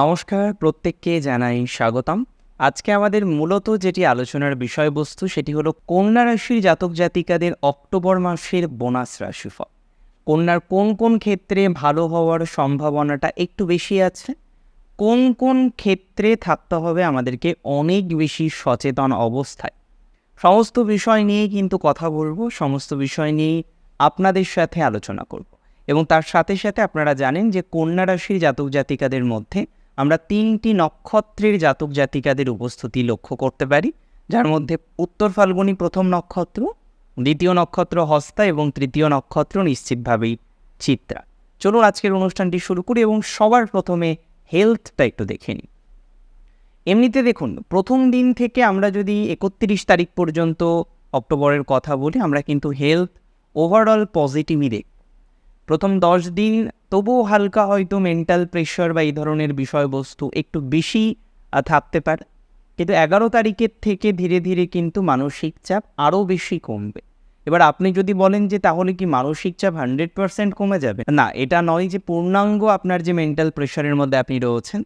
নমস্কার, প্রত্যেককে জানাই স্বাগতম। আজকে আমাদের মূলত যেটি আলোচনার বিষয়বস্তু সেটি হলো কন্যা রাশির জাতক জাতিকাদের অক্টোবর মাসের বোনাস রাশিফল। কন্যার কোন কোন ক্ষেত্রে ভালো হওয়ার সম্ভাবনাটা একটু বেশি আছে? কোন কোন ক্ষেত্রে থাকতে হবে আমাদেরকে অনেক বেশি সচেতন অবস্থায়? সমস্ত বিষয় নিয়ে কিন্তু কথা বলব, সমস্ত বিষয় নিয়েই আপনাদের সাথে আলোচনা করব। এবং তার সাথে সাথে আপনারা জানেন যে কন্যা রাশির জাতক জাতিকাদের মধ্যে আমরা তিনটি নক্ষত্রের জাতক জাতিকাদের উপস্থিতি লক্ষ্য করতে পারি, যার মধ্যে উত্তর ফাল্গুনী প্রথম নক্ষত্র, দ্বিতীয় নক্ষত্র হস্তা এবং তৃতীয় নক্ষত্র নিশ্চিতভাবেই চিত্রা। চলুন আজকের অনুষ্ঠানটি শুরু করি এবং সবার প্রথমে হেলথটা একটু দেখে নিই। এমনিতে দেখুন, প্রথম দিন থেকে আমরা যদি একত্রিশ তারিখ পর্যন্ত অক্টোবরের কথা বলি, আমরা কিন্তু হেলথ ওভারঅল পজিটিভই দেখব। প্রথম দশ দিন তবুও হালকা হয়তো মেন্টাল প্রেশার বা এই ধরনের বিষয়বস্তু একটু বেশি থাকতে পারে। কিন্তু এগারো তারিখের থেকে ধীরে ধীরে কিন্তু মানসিক চাপ আরও বেশি কমবে। এবার আপনি যদি বলেন যে তাহলে কি মানসিক চাপ হান্ড্রেড পার্সেন্ট কমে যাবে? না, এটা নয় যে পূর্ণাঙ্গ আপনার যে মেন্টাল প্রেশারের মধ্যে আপনি রয়েছেন,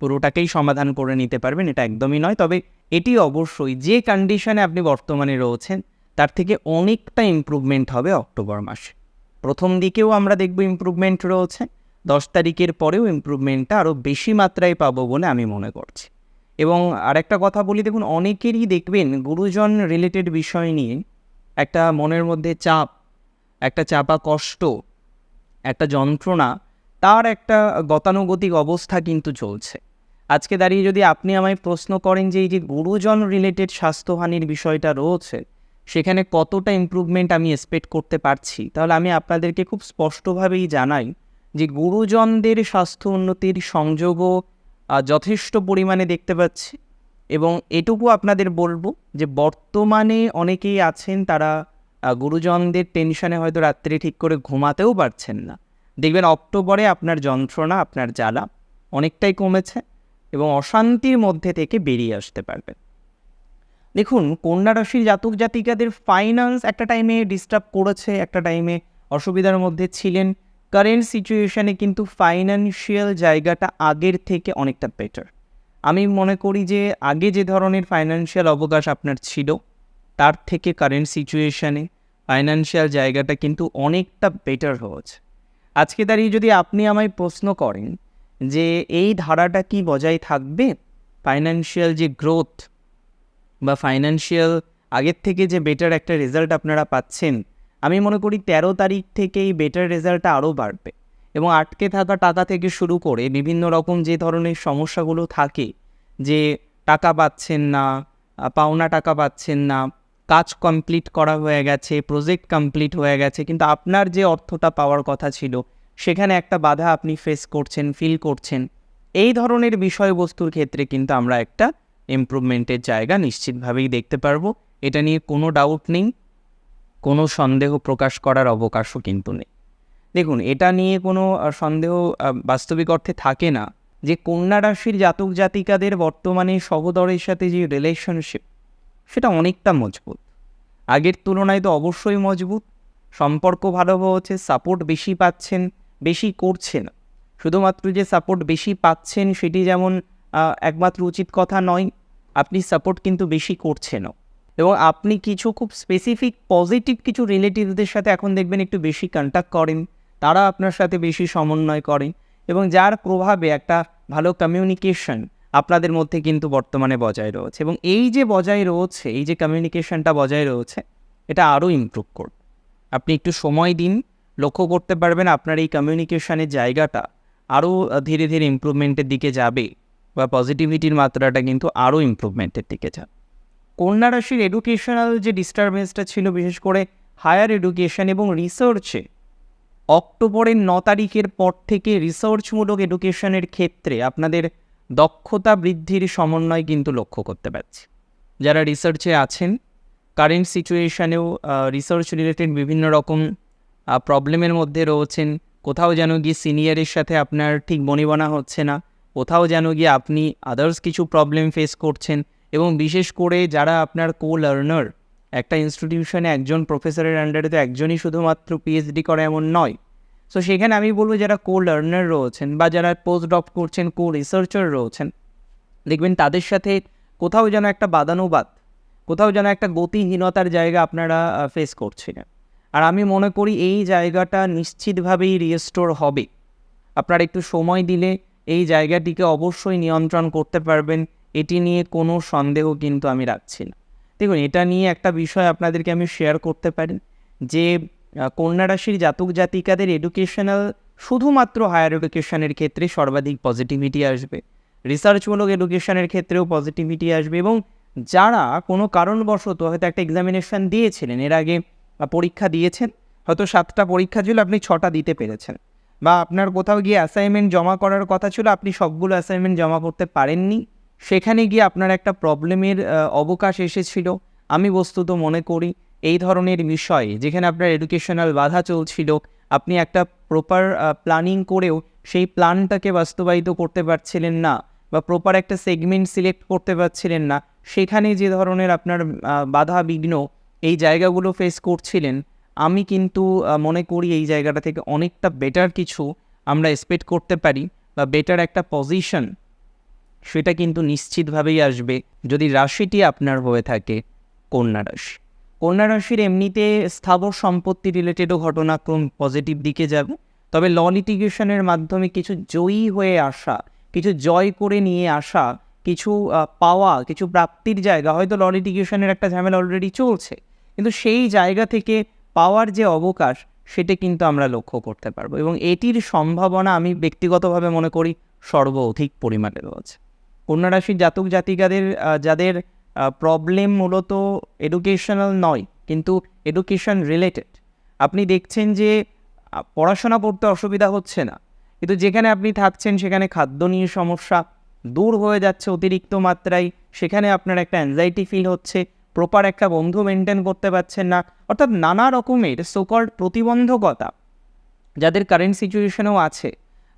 পুরোটাকেই সমাধান করে নিতে পারবেন, এটা একদমই নয়। তবে এটি অবশ্যই যে কন্ডিশনে আপনি বর্তমানে রয়েছেন, তার থেকে অনেকটা ইমপ্রুভমেন্ট হবে অক্টোবর মাসে। প্রথম দিকেও আমরা দেখব ইমপ্রুভমেন্ট রয়েছে। দশ তারিখের পরেও ইমপ্রুভমেন্টটা আরও বেশি মাত্রায় পাবো বলে আমি মনে করছি। এবং আরেকটা কথা বলি, দেখুন, অনেকেরই দেখবেন গুরুজন রিলেটেড বিষয় নিয়ে একটা মনের মধ্যে চাপ, একটা চাপা কষ্ট, একটা যন্ত্রণা, তার একটা গতানুগতিক অবস্থা কিন্তু চলছে। আজকে দাঁড়িয়ে যদি আপনি আমায় প্রশ্ন করেন যে এই যে গুরুজন রিলেটেড স্বাস্থ্যহানির বিষয়টা রয়েছে সেখানে কতটা ইমপ্রুভমেন্ট আমি এক্সপেক্ট করতে পারছি? তাহলে আমি আপনাদেরকে খুব স্পষ্টভাবেই জানাই যে গুরুজনদের স্বাস্থ্য উন্নতির সংযোগও যথেষ্ট পরিমাণে দেখতে পাচ্ছি এবং এটুকু আপনাদের বলব যে বর্তমানে অনেকেই আছেন তারা গুরুজনদের টেনশনে হয়তো রাত্রে ঠিক করে ঘুমাতেও পারছেন না। দেখবেন অক্টোবরে আপনার যন্ত্রণা, আপনার জ্বালা অনেকটাই কমেছে এবং অশান্তির মধ্যে থেকে বেরিয়ে আসতে পারবেন। দেখুন, কন্যা রাশির জাতক জাতিকাদের ফাইন্যান্স একটা টাইমে ডিস্টার্ব করেছে, একটা টাইমে অসুবিধার মধ্যে ছিলেন। কারেন্ট সিচুয়েশানে কিন্তু ফাইন্যান্সিয়াল জায়গাটা আগের থেকে অনেকটা বেটার আমি মনে করি যে, আগে যে ধরনের ফাইন্যান্সিয়াল অবকাশ আপনার ছিল, তার থেকে কারেন্ট সিচুয়েশানে ফাইন্যান্সিয়াল জায়গাটা কিন্তু অনেকটা বেটার হয়েছে। আজকে দাঁড়িয়ে যদি আপনি আমায় প্রশ্ন করেন যে, এই ধারাটা কি বজায় থাকবে? ফাইন্যান্সিয়াল যে গ্রোথ বা ফাইন্যান্সিয়াল আগের থেকে যে বেটার একটা রেজাল্ট আপনারা পাচ্ছেন, আমি মনে করি তেরো তারিখ থেকে এই বেটার রেজাল্টটা আরও বাড়বে। এবং আটকে থাকা টাকা থেকে শুরু করে বিভিন্ন রকম যে ধরনের সমস্যাগুলো থাকে, যে টাকা পাচ্ছেন না পাওনা টাকা পাচ্ছেন না, কাজ কমপ্লিট করা হয়ে গেছে প্রজেক্ট কমপ্লিট হয়ে গেছে, কিন্তু আপনার যে অর্থটা পাওয়ার কথা ছিল, সেখানে একটা বাধা আপনি ফেস করছেন ফিল করছেন, এই ধরনের বিষয়বস্তুর ক্ষেত্রে কিন্তু আমরা একটা ইমপ্রুভমেন্টের জায়গা নিশ্চিতভাবেই দেখতে পারব। এটা নিয়ে কোনো ডাউট নেই, কোনো সন্দেহ প্রকাশ করার অবকাশও কিন্তু নেই। দেখুন, এটা নিয়ে কোনো সন্দেহ বাস্তবিক অর্থে থাকে না যে কন্যা রাশির জাতক জাতিকাদের বর্তমানে সহদরের সাথে যে রিলেশনশিপ সেটা অনেকটা মজবুত। আগের তুলনায় তো অবশ্যই মজবুত, সম্পর্ক ভালো হচ্ছে সাপোর্ট বেশি পাচ্ছেন, বেশি করছেন। শুধুমাত্র যে সাপোর্ট বেশি পাচ্ছেন, সেটি যেমন একমাত্র উচিত কথা নয়, আপনি সাপোর্ট কিন্তু বেশি করছেনও। এবং আপনি কিছু খুব স্পেসিফিক পজিটিভ কিছু রিলেটিভদের সাথে এখন দেখবেন একটু বেশি কন্ট্যাক্ট করেন, তারা আপনার সাথে বেশি সমন্বয় করেন এবং যার প্রভাবে একটা ভালো কমিউনিকেশন আপনাদের মধ্যে কিন্তু বর্তমানে বজায় রয়েছে। এবং এই যে বজায় রয়েছে, এই যে কমিউনিকেশনটা বজায় রয়েছে, এটা আরও ইমপ্রুভ করবে। আপনি একটু সময় দিন, লক্ষ্য করতে পারবেন আপনার এই কমিউনিকেশনের জায়গাটা আরও ধীরে ধীরে ইমপ্রুভমেন্টের দিকে যাবে। বা পজিটিভিটির মাত্রাটা কিন্তু আরও ইমপ্রুভমেন্টের দিকে যাবে কন্যা রাশির এডুকেশনাল যে ডিস্টারবেন্সটা ছিল, বিশেষ করে হায়ার এডুকেশন এবং রিসার্চে অক্টোবরের ন তারিখের পর থেকে রিসার্চমূলক এডুকেশনের ক্ষেত্রে আপনাদের দক্ষতা বৃদ্ধির সমন্বয় কিন্তু লক্ষ্য করতে পারছি। যারা রিসার্চে আছেন কারেন্ট সিচুয়েশানেও রিসার্চ রিলেটেড বিভিন্ন রকম প্রবলেমের মধ্যে রয়েছেন, কোথাও যেন গিয়ে সিনিয়রের সাথে আপনার ঠিক বনিবনা হচ্ছে না কোথাও যেন গিয়ে আপনি আদার্স কিছু প্রবলেম ফেস করছেন এবং বিশেষ করে যারা আপনার কো লার্নার একটা ইনস্টিটিউশনে একজন প্রফেসরের আন্ডারে তো একজনই শুধুমাত্র পিএইচডি করে এমন নয়। সো সেখানে আমি বলব যারা কো লার্নার রয়েছেন বা যারা পোস্ট ডপ করছেন কো রিসার্চার রয়েছেন, দেখবেন তাদের সাথে কোথাও যেন একটা বাদানুবাদ, কোথাও যেন একটা গতিহীনতার জায়গা আপনারা ফেস করছিলেন। আর আমি মনে করি এই জায়গাটা নিশ্চিতভাবেই রিস্টোর হবে। আপনারা একটু সময় দিলে এই জায়গাটিকে অবশ্যই নিয়ন্ত্রণ করতে পারবেন। এটি নিয়ে কোনো সন্দেহ কিন্তু আমি রাখছি না। দেখুন, এটা নিয়ে একটা বিষয় আপনাদেরকে আমি শেয়ার করতে পারি যে কন্যা রাশির জাতক জাতিকাদের এডুকেশনাল শুধুমাত্র হায়ার এডুকেশনের ক্ষেত্রে সর্বাধিক পজিটিভিটি আসবে। রিসার্চমূলক এডুকেশনের ক্ষেত্রেও পজিটিভিটি আসবে এবং যারা কোনো কারণবশত হয়তো একটা এক্সামিনেশন দিয়েছিলেন, এর আগে পরীক্ষা দিয়েছেন, হয়তো সাতটা পরীক্ষা ছিল, আপনি ছটা দিতে পেরেছেন। বা আপনার কোথাও গিয়ে অ্যাসাইনমেন্ট জমা করার কথা ছিল, আপনি সবগুলো অ্যাসাইনমেন্ট জমা করতে পারেননি। সেখানে গিয়ে আপনার একটা প্রবলেমের অবকাশ এসেছিল। আমি বস্তুত মনে করি, এই ধরনের বিষয় যেখানে আপনার এডুকেশনাল বাধা চলছিল, আপনি একটা প্রপার প্ল্যানিং করেও সেই প্ল্যানটাকে বাস্তবায়িত করতে পারছিলেন না বা প্রপার একটা সেগমেন্ট সিলেক্ট করতে পারছিলেন না, সেখানে যে ধরনের আপনার বাধা বিঘ্ন এই জায়গাগুলো ফেস করছিলেন আমি কিন্তু মনে করি এই জায়গাটা থেকে অনেকটা বেটার কিছু আমরা এক্সপেক্ট করতে পারি বা বেটার একটা পজিশন সেটা কিন্তু নিশ্চিতভাবেই আসবে যদি রাশিটি আপনার হয়ে থাকে কন্যা রাশি। কন্যা রাশির এমনিতে স্থাবর সম্পত্তি রিলেটেডও ঘটনাক্রম পজিটিভ দিকে যাবে, তবে ল লিটিগেশনের মাধ্যমে কিছু জয়ী হয়ে আসা, কিছু জয় করে নিয়ে আসা, কিছু পাওয়া, কিছু প্রাপ্তির জায়গা, হয়তো ল লিটিগেশনের একটা ঝামেলা অলরেডি চলছে, কিন্তু সেই জায়গা থেকে পাওয়ার যে অবকাশ, সেটা কিন্তু আমরা লক্ষ্য করতে পারব এবং এটির সম্ভাবনা আমি ব্যক্তিগতভাবে মনে করি সর্ব অধিক পরিমাণে রয়েছে। কন্যা রাশির জাতক জাতিকাদের যাদের প্রবলেম মূলত এডুকেশনাল নয়, কিন্তু এডুকেশন রিলেটেড আপনি দেখছেন যে পড়াশোনা পড়তে অসুবিধা হচ্ছে না, কিন্তু যেখানে আপনি থাকছেন সেখানে খাদ্য নিয়ে সমস্যা দূর হয়ে যাচ্ছে অতিরিক্ত মাত্রায়, সেখানে আপনার একটা অ্যাংজাইটি ফিল হচ্ছে প্রপার একটা বন্ধু মেনটেন করতে পারছেন না। অর্থাৎ নানা রকমের সোকল্ড প্রতিবন্ধকতা যাদের কারেন্ট সিচুয়েশনেও আছে।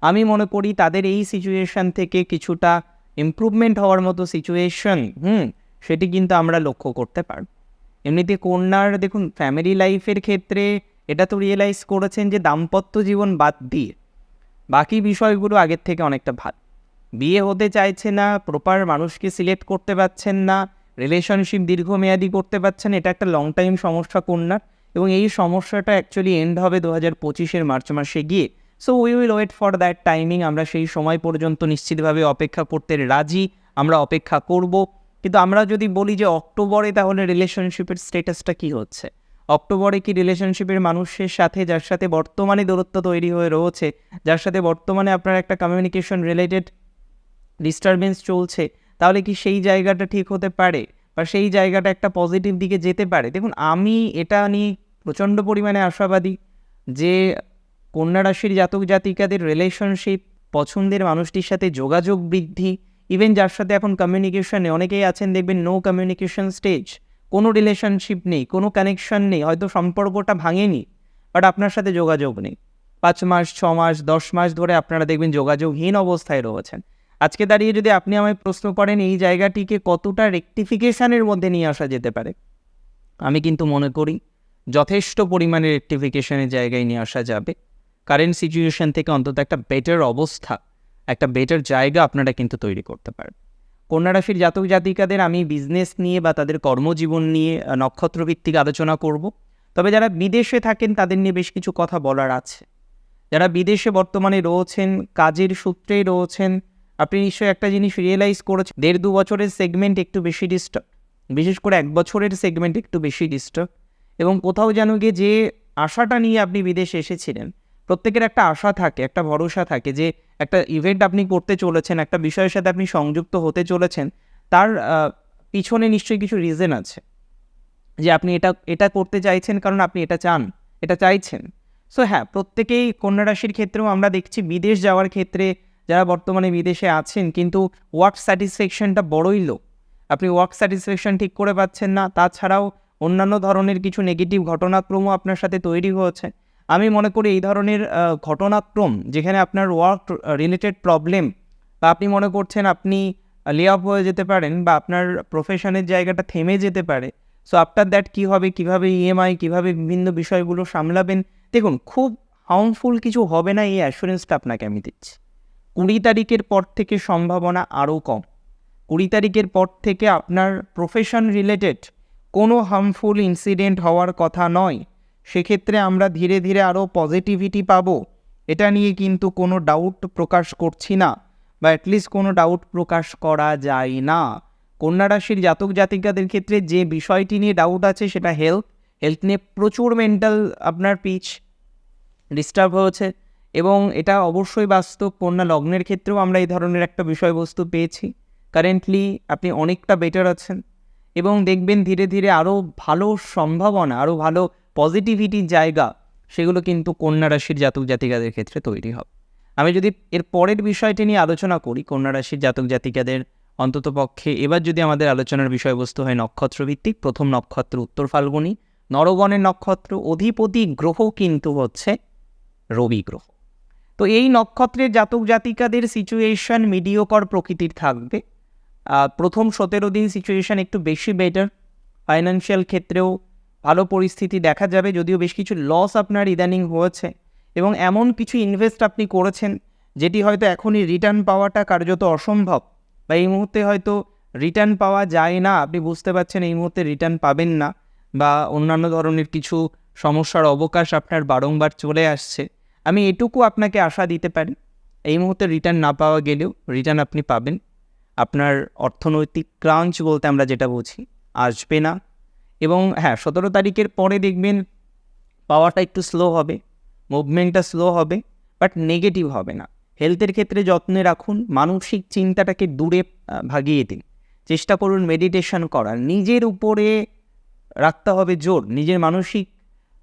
আমি মনে করি তাদের এই সিচুয়েশন থেকে কিছুটা ইমপ্রুভমেন্ট হওয়ার মতো সিচুয়েশন হুম, সেটি কিন্তু আমরা লক্ষ্য করতে পারব এমনিতে কন্যার দেখুন ফ্যামিলি লাইফের ক্ষেত্রে এটা তো রিয়েলাইজ করেছেন যে দাম্পত্য জীবন বাদ দিয়ে বাকি বিষয়গুলো আগের থেকে অনেকটা ভালো। বিয়ে হতে চাইছে না প্রপার মানুষকে সিলেক্ট করতে পারছেন না রিলেশনশিপ দীর্ঘমেয়াদী করতে পারছেন, এটা একটা লং টাইম সমস্যা কন্যার এবং এই সমস্যাটা অ্যাকচুয়ালি এন্ড হবে দু হাজার পঁচিশের মার্চ মাসে গিয়ে। So we will wait for that timing আমরা সেই সময় পর্যন্ত নিশ্চিতভাবে অপেক্ষা করতে রাজি, আমরা অপেক্ষা করব। কিন্তু আমরা যদি বলি যে অক্টোবরে তাহলে রিলেশনশিপের স্টেটাসটা কি হচ্ছে? অক্টোবরে কি রিলেশনশিপের মানুষের সাথে, যার সাথে বর্তমানে দূরত্ব তৈরি হয়ে রয়েছে, যার সাথে বর্তমানে আপনার একটা কমিউনিকেশন রিলেটেড ডিস্টারবেন্স চলছে তাহলে কি সেই জায়গাটা ঠিক হতে পারে? বা সেই জায়গাটা একটা পজিটিভ দিকে যেতে পারে? দেখুন, আমি এটা নিয়ে প্রচণ্ড পরিমাণে আশাবাদী যে কন্যা রাশির জাতক জাতিকাদের রিলেশনশিপ পছন্দের মানুষটির সাথে যোগাযোগ বৃদ্ধি ইভেন যার সাথে এখন কমিউনিকেশনে অনেকেই আছেন দেখবেন নো কমিউনিকেশন স্টেজ কোনো রিলেশনশিপ নেই, কোনো কানেকশন নেই, হয়তো সম্পর্কটা ভাঙেনি বাট আপনার সাথে যোগাযোগ নেই। পাঁচ মাস, ছ মাস, দশ মাস ধরে আপনারা দেখবেন যোগাযোগহীন অবস্থায় রয়েছেন। আজকে দাঁড়িয়ে যদি আপনি আমায় প্রশ্ন করেন, এই জায়গাটিকে কতটা রেকটিফিকেশনের মধ্যে নিয়ে আসা যেতে পারে? আমি কিন্তু মনে করি যথেষ্ট পরিমাণে রেকটিফিকেশনের জায়গায় নিয়ে আসা যাবে। কারেন্ট সিচুয়েশন থেকে অন্তত একটা বেটার অবস্থা, একটা বেটার জায়গা আপনারা কিন্তু তৈরি করতে পারেন। কন্যা রাশির জাতক জাতিকাদের আমি বিজনেস নিয়ে বা তাদের কর্মজীবন নিয়ে নক্ষত্রভিত্তিক আলোচনা করব। তবে যারা বিদেশে থাকেন, তাদের নিয়ে বেশ কিছু কথা বলার আছে। যারা বিদেশে বর্তমানে রয়েছেন, কাজের সূত্রেই রয়েছেন আপনি নিশ্চয়ই একটা জিনিস রিয়েলাইজ করেছেন, দেড় দু বছরের সেগমেন্ট একটু বেশি ডিস্টার্ব বিশেষ করে এক বছরের সেগমেন্ট একটু বেশি ডিস্টার্ব এবং কোথাও যেন গিয়ে যে আশাটা নিয়ে আপনি বিদেশে এসেছিলেন, প্রত্যেকের একটা আশা থাকে, একটা ভরসা থাকে যে একটা ইভেন্ট আপনি করতে চলেছেন, একটা বিষয়ের সাথে আপনি সংযুক্ত হতে চলেছেন, তার পিছনে নিশ্চয়ই কিছু রিজন আছে যে আপনি এটা এটা করতে চাইছেন কারণ আপনি এটা চান, এটা চাইছেন। সো হ্যাঁ প্রত্যেকেই কন্যা রাশির ক্ষেত্রেও আমরা দেখছি বিদেশ যাওয়ার ক্ষেত্রে যারা বর্তমানে বিদেশে আছেন, কিন্তু ওয়ার্ক স্যাটিসফ্যাকশনটা বড়ই লো আপনি ওয়ার্ক স্যাটিসফ্যাকশন ঠিক করে পাচ্ছেন না, তাছাড়াও অন্যান্য ধরনের কিছু নেগেটিভ ঘটনাক্রমও আপনার সাথে তৈরি হয়েছে। আমি মনে করি এই ধরনের ঘটনাক্রম যেখানে আপনার ওয়ার্ক রিলেটেড প্রবলেম বা আপনি মনে করছেন আপনি লে অফ হয়ে যেতে পারেন বা আপনার প্রফেশনের জায়গাটা থেমে যেতে পারে সো আফটার দ্যাট কী হবে, কীভাবে ইএমআই কীভাবে বিভিন্ন বিষয়গুলো সামলাবেন, দেখুন, খুব হার্মফুল কিছু হবে না, এই অ্যাসুরেন্সটা আপনাকে আমি দিচ্ছি। কুড়ি তারিখের পর থেকে সম্ভাবনা আরও কম। কুড়ি তারিখের পর থেকে আপনার প্রফেশন রিলেটেড কোনো হার্মফুল ইনসিডেন্ট হওয়ার কথা নয়। সেক্ষেত্রে আমরা ধীরে ধীরে আরও পজিটিভিটি পাবো। এটা নিয়ে কিন্তু কোনো ডাউট প্রকাশ করছি না বা অ্যাটলিস্ট কোনো ডাউট প্রকাশ করা যায় না। কন্যা রাশির জাতক জাতিকাদের ক্ষেত্রে যে বিষয়টি নিয়ে ডাউট আছে সেটা হেলথ হেলথ নিয়ে প্রচুর মেন্টাল আপনার পিচ ডিস্টার্ব হয়েছে। এবং এটা অবশ্যই বাস্তব কন্যা লগ্নের ক্ষেত্রেও আমরা এই ধরনের একটা বিষয়বস্তু পেয়েছি। কারেন্টলি আপনি অনেকটা বেটার আছেন এবং দেখবেন ধীরে ধীরে আরও ভালো সম্ভাবনা আরও ভালো পজিটিভিটির জায়গা সেগুলো কিন্তু কন্যা রাশির জাতক জাতিকাদের ক্ষেত্রে তৈরি হবে। আমি যদি এর পরের বিষয়টি নিয়ে আলোচনা করি, কন্যা রাশির জাতক জাতিকাদের অন্তত পক্ষে এবার যদি আমাদের আলোচনার বিষয়বস্তু হয় নক্ষত্রভিত্তিক, প্রথম নক্ষত্র উত্তর ফাল্গুনি নরগণের নক্ষত্র, অধিপতি গ্রহ কিন্তু হচ্ছে রবি গ্রহ। তো এই নক্ষত্রের জাতক জাতিকাদের সিচুয়েশন মিডিওকর প্রকৃতির থাকবে। প্রথম সতেরো দিন সিচুয়েশন একটু বেশি বেটার ফাইন্যান্সিয়াল ক্ষেত্রেও ভালো পরিস্থিতি দেখা যাবে, যদিও বেশ কিছু লস আপনার ইদানিং হয়েছে। এবং এমন কিছু ইনভেস্ট আপনি করেছেন, যেটি হয়তো এখনই রিটার্ন পাওয়াটা কার্যত অসম্ভব। বা এই মুহূর্তে হয়তো রিটার্ন পাওয়া যায় না, আপনি বুঝতে পারছেন এই মুহূর্তে রিটার্ন পাবেন না, বা অন্যান্য ধরনের কিছু সমস্যার অবকাশ আপনার বারংবার চলে আসছে। আমি এটুকু আপনাকে আশা দিতে পারি, এই মুহূর্তে রিটার্ন না পাওয়া গেলেও রিটার্ন আপনি পাবেন। আপনার অর্থনৈতিক ক্রাঞ্চ বলতে আমরা যেটা বুঝি, আসবে না। এবং হ্যাঁ সতেরো তারিখের পরে দেখবেন পাওয়াটা একটু স্লো হবে মুভমেন্টটা স্লো হবে বাট নেগেটিভ হবে না। হেলথের ক্ষেত্রে যত্নে রাখুন, মানসিক চিন্তাটাকে দূরে ভাগিয়ে দিন। চেষ্টা করুন মেডিটেশন করার। নিজের উপরে রাখতে হবে জোর। নিজের মানসিক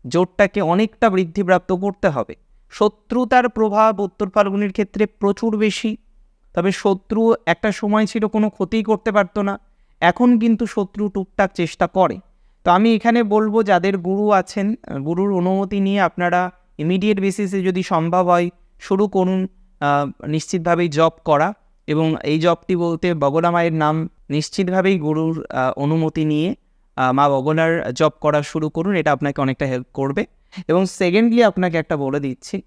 জোরটাকে অনেকটা বৃদ্ধিপ্রাপ্ত করতে হবে। শত্রুতার প্রভাব উত্তর ফাল্গুনির ক্ষেত্রে প্রচুর বেশি। তবে শত্রু একটা সময় ছিল কোনো ক্ষতিই করতে পারতো না, এখন কিন্তু শত্রু টুকটাক চেষ্টা করে। তো আমি এখানে বলব, যাদের গুরু আছেন, গুরুর অনুমতি নিয়ে আপনারা ইমিডিয়েট বেসিসে যদি সম্ভব হয়, শুরু করুন নিশ্চিতভাবেই জব করা। এবং এই জবটি বলতে বগলা মায়ের নাম নিশ্চিতভাবেই গুরুর অনুমতি নিয়ে মা বগলার জব করা শুরু করুন, এটা আপনাকে অনেকটা হেল্প করবে। এবং সেকেন্ডলি আপনাকে একটা বলে দিচ্ছি,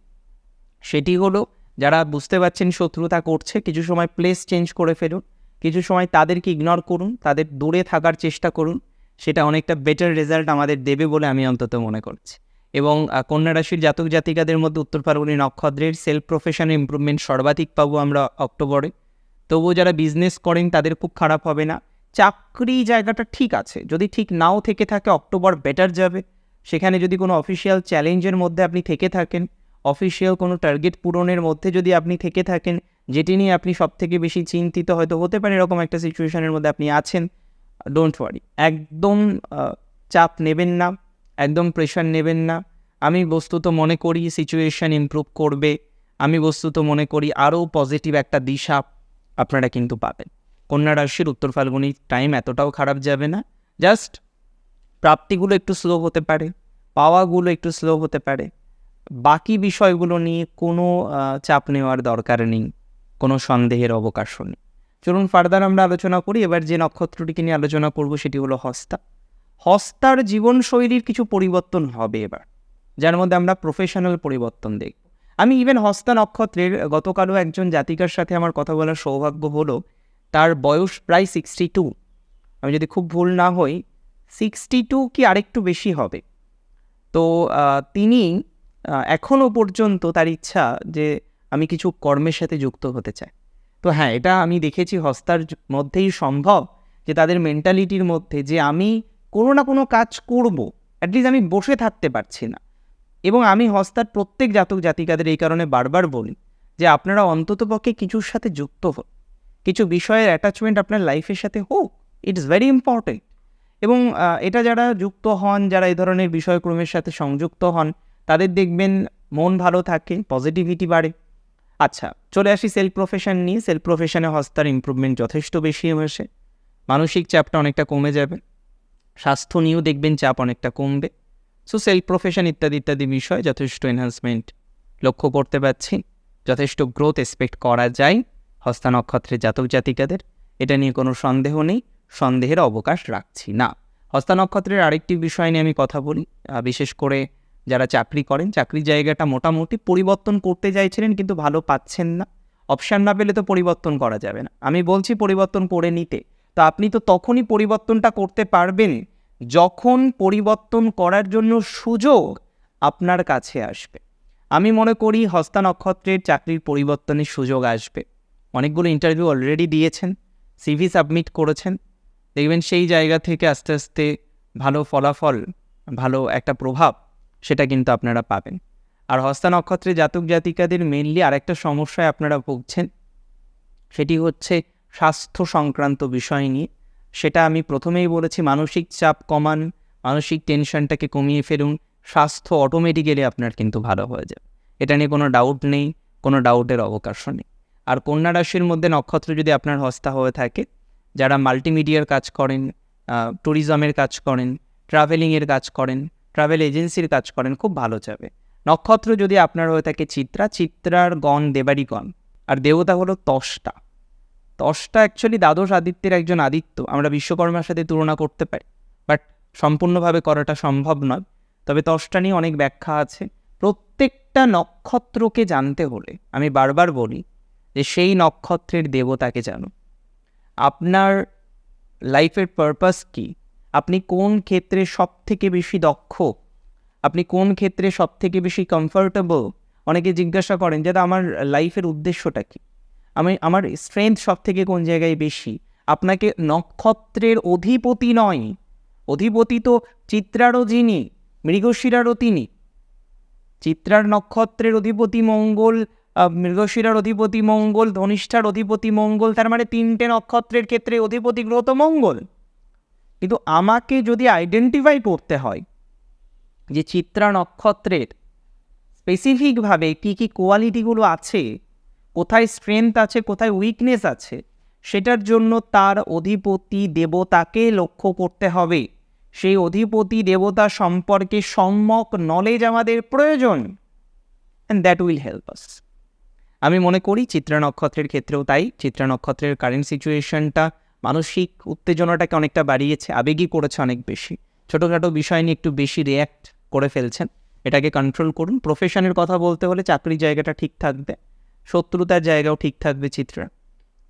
সেটি হলো যারা বুঝতে পারছেন শত্রুতা করছে, কিছু সময় প্লেস চেঞ্জ করে ফেলুন, কিছু সময় তাদেরকে ইগনোর করুন, তাদের দূরে থাকার চেষ্টা করুন, সেটা অনেকটা বেটার রেজাল্ট আমাদের দেবে বলে আমি অন্তত মনে করছি। এবং কন্যা রাশির জাতক জাতিকাদের মধ্যে উত্তর ফাল্গুনি নক্ষত্রের সেলফ প্রফেশনে ইমপ্রুভমেন্ট সর্বাধিক পাবো আমরা অক্টোবরে। তবুও যারা বিজনেস করেন তাদের খুব খারাপ হবে না। চাকরি জায়গাটা ঠিক আছে, যদি ঠিক নাও থেকে থাকে, অক্টোবর বেটার যাবে। সেখানে যদি কোনো অফিসিয়াল চ্যালেঞ্জের মধ্যে আপনি থেকে থাকেন অফিসিয়াল কোনো টার্গেট পূরণের মধ্যে যদি আপনি থেকে থাকেন, যেটি নিয়ে আপনি সব থেকে বেশি চিন্তিত হয়তো হতে পারে এরকম একটা সিচুয়েশনের মধ্যে আপনি আছেন ডোন্ট ওয়ারি একদম চাপ নেবেন না, একদম প্রেশার নেবেন না। আমি বস্তুত মনে করি সিচুয়েশন ইমপ্রুভ করবে। আমি বস্তুত মনে করি আরও পজিটিভ একটা দিশা আপনারা কিন্তু পাবেন। কন্যা রাশির উত্তর ফাল্গুনি টাইম এতটাও খারাপ যাবে না। জাস্ট প্রাপ্তিগুলো একটু স্লো হতে পারে, পাওয়াগুলো একটু স্লো হতে পারে। বাকি বিষয়গুলো নিয়ে কোনো চাপ নেওয়ার দরকার নেই, কোনো সন্দেহের অবকাশও নেই। চলুন ফার্দার আমরা আলোচনা করি, এবার যে নক্ষত্রটিকে নিয়ে আলোচনা করব সেটি হলো হস্তা। হস্তার জীবনশৈলীর কিছু পরিবর্তন হবে এবার, যার মধ্যে আমরা প্রফেশনাল পরিবর্তন দেখব। আমি ইভেন হস্তা নক্ষত্রের, গতকালও একজন জাতিকার সাথে আমার কথা বলার সৌভাগ্য হলো, তার বয়স প্রায় সিক্সটি টু আমি যদি খুব ভুল না হই সিক্সটি টু কি আরেকটু বেশি হবে? তো তিনি এখনও পর্যন্ত তার ইচ্ছা যে আমি কিছু কর্মের সাথে যুক্ত হতে চাই। তো হ্যাঁ এটা আমি দেখেছি হস্তার মধ্যেই সম্ভব যে তাদের মেন্টালিটির মধ্যে যে আমি কোনো না কোনো কাজ করব অ্যাটলিস্ট আমি বসে থাকতে পারছি না। এবং আমি হস্তার প্রত্যেক জাতক জাতিকাদের এই কারণে বারবার বলি যে আপনারা অন্ততপক্ষে কিছুর সাথে যুক্ত হন। কিছু বিষয়ের অ্যাটাচমেন্ট আপনার লাইফের সাথে হোক ইটস ভেরি ইম্পর্টেন্ট এবং এটা যারা যুক্ত হন, যারা এই ধরনের বিষয়ক্রমের সাথে সংযুক্ত হন, তাদের দেখবেন মন ভালো থাকে পজিটিভিটি বাড়ে। আচ্ছা চলে আসি সেলফ প্রফেশন নিয়ে। সেলফ প্রফেশনে হস্তার ইমপ্রুভমেন্ট যথেষ্ট বেশি হয়েছে। মানসিক চাপটা অনেকটা কমে যাবে। স্বাস্থ্য নিয়েও দেখবেন চাপ অনেকটা কমবে। সো সেলফ প্রফেশন ইত্যাদি ইত্যাদি বিষয় যথেষ্ট এনহান্সমেন্ট লক্ষ্য করতে পারছি। যথেষ্ট গ্রোথ এক্সপেক্ট করা যায় হস্তা নক্ষত্রের জাতক জাতিকাদের এটা নিয়ে কোনো সন্দেহ নেই। সন্দেহের অবকাশ রাখছি না। হস্তা নক্ষত্রের আরেকটি বিষয় নিয়ে আমি কথা বলি। বিশেষ করে যারা চাকরি করেন, চাকরির জায়গাটা মোটামুটি পরিবর্তন করতে চাইছিলেন কিন্তু ভালো পাচ্ছেন না। অপশান না পেলে তো পরিবর্তন করা যাবে না। আমি বলছি পরিবর্তন করে নিতে। তো আপনি তো তখনই পরিবর্তনটা করতে পারবেন যখন পরিবর্তন করার জন্য সুযোগ আপনার কাছে আসবে। আমি মনে করি হস্তা নক্ষত্রের চাকরির পরিবর্তনের সুযোগ আসবে। অনেকগুলো ইন্টারভিউ অলরেডি দিয়েছেন সিভি সাবমিট করেছেন। দেখবেন সেই জায়গা থেকে আস্তে আস্তে ভালো ফলাফল, ভালো একটা প্রভাব সেটা কিন্তু আপনারা পাবেন। আর হস্তা নক্ষত্রে জাতক জাতিকাদের মেনলি আরেকটা সমস্যায় আপনারা ভুগছেন, সেটি হচ্ছে স্বাস্থ্য সংক্রান্ত বিষয় নিয়ে। সেটা আমি প্রথমেই বলেছি, মানসিক চাপ কমান, মানসিক টেনশনটাকে কমিয়ে ফেলুন, স্বাস্থ্য অটোমেটিক্যালি আপনার কিন্তু ভালো হয়ে যাবে। এটা নিয়ে কোনো ডাউট নেই, কোনো ডাউটের অবকাশও নেই। আর কন্যা রাশির মধ্যে নক্ষত্র যদি আপনার হস্তা হয়ে থাকে যারা মাল্টিমিডিয়ার কাজ করেন ট্যুরিজমের কাজ করেন ট্রাভেলিংয়ের কাজ করেন ট্রাভেল এজেন্সির কাজ করেন, খুব ভালো যাবে। নক্ষত্র যদি আপনার হয়ে থাকে চিত্রা, চিত্রার গণ দেবারি গণ আর দেবতা হলো তষ্টা। তষ্টা অ্যাকচুয়ালি দ্বাদশ আদিত্যের একজন আদিত্য। আমরা বিশ্বকর্মার সাথে তুলনা করতে পারি। বাট সম্পূর্ণভাবে করাটা সম্ভব নয়। তবে তষ্টা নিয়ে অনেক ব্যাখ্যা আছে। প্রত্যেকটা নক্ষত্রকে জানতে হলে আমি বারবার বলি যে সেই নক্ষত্রের দেবতাকে জানো। আপনার লাইফের পারপাস কী? আপনি কোন ক্ষেত্রে সব থেকে বেশি দক্ষ? আপনি কোন ক্ষেত্রে সব থেকে বেশি কমফোর্টেবল অনেকে জিজ্ঞাসা করেন যে আমার লাইফের উদ্দেশ্যটা কী? আমি, আমার স্ট্রেংথ সব থেকে কোন জায়গায় বেশি? আপনাকে নক্ষত্রের অধিপতি নয়। অধিপতি তো চিত্রারও যিনি, মৃগশিরারও তিনি। চিত্রার নক্ষত্রের অধিপতি মঙ্গল মৃগশিরার অধিপতি মঙ্গল, ধনিষ্ঠার অধিপতি মঙ্গল, তার মানে তিনটে নক্ষত্রের ক্ষেত্রে অধিপতি গ্রহ তো মঙ্গল। কিন্তু আমাকে যদি আইডেন্টিফাই করতে হয় যে চিত্রা নক্ষত্রের স্পেসিফিকভাবে কী কী কোয়ালিটিগুলো আছে, কোথায় স্ট্রেংথ আছে, কোথায় উইকনেস আছে, সেটার জন্য তার অধিপতি দেবতাকে লক্ষ্য করতে হবে। সেই অধিপতি দেবতা সম্পর্কে সম্যক নলেজ আমাদের প্রয়োজন। And that will help us আমি মনে করি চিত্রা নক্ষত্রের ক্ষেত্রেও তাই। চিত্রা নক্ষত্রের কারেন্ট সিচুয়েশনটা মানসিক উত্তেজনাটাকে অনেকটা বাড়িয়েছে, আবেগই করেছে অনেক বেশি। ছোটোখাটো বিষয় নিয়ে একটু বেশি রিয়্যাক্ট করে ফেলছেন। এটাকে কন্ট্রোল করুন। প্রফেশনের কথা বলতে হলে চাকরির জায়গাটা ঠিক থাকবে, শত্রুতার জায়গাও ঠিক থাকবে চিত্রা।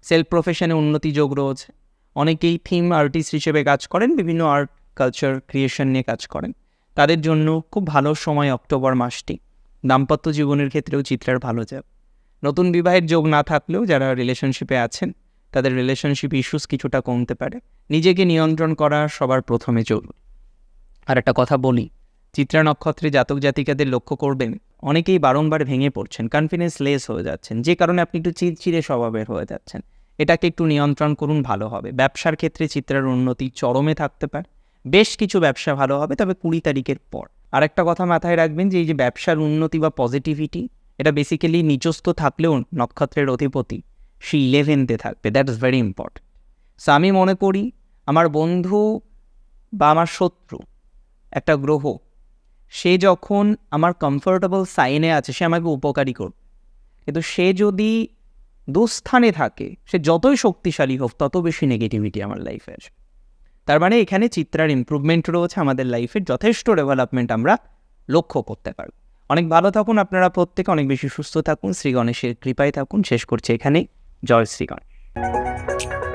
সেলফ প্রফেশনে উন্নতি যোগ রয়েছে। অনেকেই থিম আর্টিস্ট হিসেবে কাজ করেন, বিভিন্ন আর্ট কালচার ক্রিয়েশন নিয়ে কাজ করেন। তাদের জন্য খুব ভালো সময় অক্টোবর মাসটি। দাম্পত্য জীবনের ক্ষেত্রেও চিত্রার ভালো যাবে নতুন বিবাহের যোগ না থাকলেও যারা রিলেশনশিপে আছেন, তাদের রিলেশনশিপ ইস্যুস কিছুটা কমতে পারে। নিজেকে নিয়ন্ত্রণ করা সবার প্রথমে জরুরি। আর একটা কথা বলি, চিত্রা নক্ষত্রে জাতক জাতিকাদের লক্ষ্য করবেন, অনেকেই বারংবার ভেঙে পড়ছেন কনফিডেন্স লেস হয়ে যাচ্ছেন। যে কারণে আপনি একটু চিরচিরে স্বভাবের হয়ে যাচ্ছেন। এটাকে একটু নিয়ন্ত্রণ করুন, ভালো হবে। ব্যবসার ক্ষেত্রে চিত্রার উন্নতি চরমে থাকতে পারে। বেশ কিছু ব্যবসা ভালো হবে, তবে কুড়ি তারিখের পর। আরেকটা কথা মাথায় রাখবেন যে এই যে ব্যবসার উন্নতি বা পজিটিভিটি এটা বেসিক্যালি নিচস্থ থাকলেও নক্ষত্রের অধিপতি। সে ইলেভেনতে থাকবে that is very important so আমি মনে করি, আমার বন্ধু বা আমার শত্রু, একটা গ্রহ, সে যখন আমার কমফোর্টেবল সাইনে আছে, সে আমাকে উপকারী করবে। কিন্তু সে যদি দুস্থানে থাকে, সে যতই শক্তিশালী হোক, তত বেশি নেগেটিভিটি আমার লাইফে আসবে। তার মানে এখানে চিত্রার ইম্প্রুভমেন্ট রয়েছে, আমাদের লাইফের যথেষ্ট ডেভেলপমেন্ট আমরা লক্ষ্য করতে পারব। অনেক ভালো থাকুন, আপনারা প্রত্যেকে অনেক বেশি সুস্থ থাকুন, শ্রী গণেশের কৃপায় থাকুন। শেষ করছে এখানেই। জয় শ্রী গণেশ।